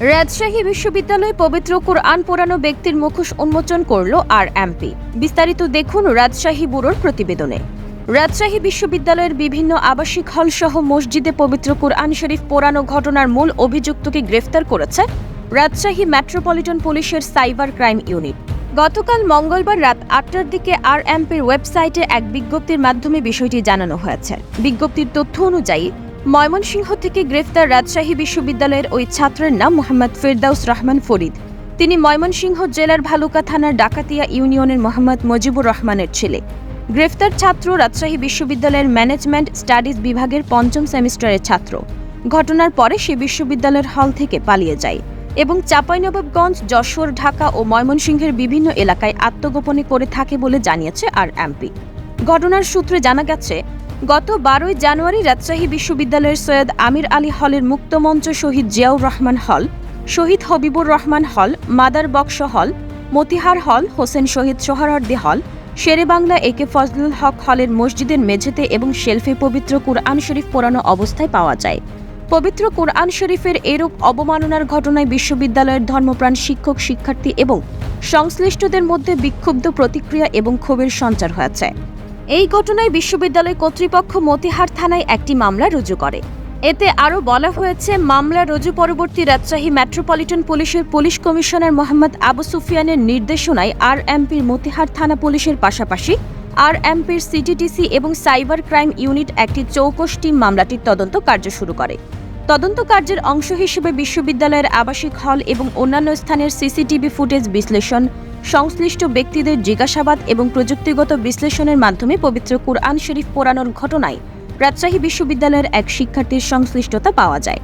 রাজশাহী বিশ্ববিদ্যালয়ে পবিত্র কোরআন পোড়ানো ব্যক্তির মুখোশ উন্মোচন করল আর এমপি বিস্তারিত দেখুন রাজশাহী ব্যুরোর প্রতিবেদনে। রাজশাহী বিশ্ববিদ্যালয়ের বিভিন্ন আবাসিক হল সহ মসজিদে পবিত্র কোরআন শরীফ পোড়ানো ঘটনার মূল অভিযুক্তকে গ্রেফতার করেছে রাজশাহী মেট্রোপলিটন পুলিশের সাইবার ক্রাইম ইউনিট। গতকাল মঙ্গলবার রাত আটটার দিকে আর এমপির ওয়েবসাইটে এক বিজ্ঞপ্তির মাধ্যমে বিষয়টি জানানো হয়েছে। বিজ্ঞপ্তির তথ্য অনুযায়ী ময়মনসিংহ থেকে গ্রেফতার রাজশাহী বিশ্ববিদ্যালয়ের ওই ছাত্রের নাম মোহাম্মদ ফেরদাউস রহমান ফরিদ। তিনি ময়মনসিংহ জেলার ভালুকা থানার ডাকাতিয়া ইউনিয়নের মোহাম্মদ মজিবুর রহমানের ছেলে। গ্রেফতার ছাত্র রাজশাহী বিশ্ববিদ্যালয়ের ম্যানেজমেন্ট স্টাডিজ বিভাগের পঞ্চম সেমিস্টারের ছাত্র। ঘটনার পরে সে বিশ্ববিদ্যালয়ের হল থেকে পালিয়ে যায় এবং চাঁপাইনবাবগঞ্জ, যশোর, ঢাকা ও ময়মনসিংহের বিভিন্ন এলাকায় আত্মগোপনে করে থাকে বলে জানিয়েছে আর এমপি। ঘটনার সূত্রে জানা গেছে গত বারোই জানুয়ারি রাজশাহী বিশ্ববিদ্যালয়ের সৈয়দ আমির আলী হলের মুক্তমঞ্চ শহীদ জিয়াউর রহমান হল, শহীদ হবিবুর রহমান হল, মাদার বক্স হল, মতিহার হল, হোসেন শহীদ সোহরার্দি হল শেরেবাংলা একে ফজলুল হক হলের মসজিদের মেঝেতে এবং শেলফে পবিত্র কুরআন শরীফ পোড়ানো অবস্থায় পাওয়া যায়। পবিত্র কোরআন শরীফের এরূপ অবমাননার ঘটনায় বিশ্ববিদ্যালয়ের ধর্মপ্রাণ শিক্ষক, শিক্ষার্থী এবং সংশ্লিষ্টদের মধ্যে বিক্ষুব্ধ প্রতিক্রিয়া এবং ক্ষোভের সঞ্চার হয়েছে। এই ঘটনায় বিশ্ববিদ্যালয় কর্তৃপক্ষ মতিহার থানায় একটি মামলা রুজু করে। এতে আরও বলা হয়েছে, মামলা রুজু পরবর্তী রাজশাহী মেট্রোপলিটন পুলিশের পুলিশ কমিশনার মোহাম্মদ আবু সুফিয়ানের নির্দেশনায় আর এমপির মতিহার থানা পুলিশের পাশাপাশি আর এমপির সিটিটিসি এবং সাইবার ক্রাইম ইউনিট একটি চৌকস টিম মামলাটির তদন্ত কার্য শুরু করে। তদন্ত কার্যের অংশ হিসেবে বিশ্ববিদ্যালয়ের আবাসিক হল এবং অন্যান্য স্থানের সিসিটিভি ফুটেজ বিশ্লেষণ সংশ্লিষ্ট ব্যক্তিদের জিজ্ঞাসাবাদ এবং প্রযুক্তিগত বিশ্লেষণের মাধ্যমে পবিত্র কুরআন শরীফ পোড়ানোর ঘটনায় রাজশাহী বিশ্ববিদ্যালয়ের এক শিক্ষার্থীর সংশ্লিষ্টতা পাওয়া যায়।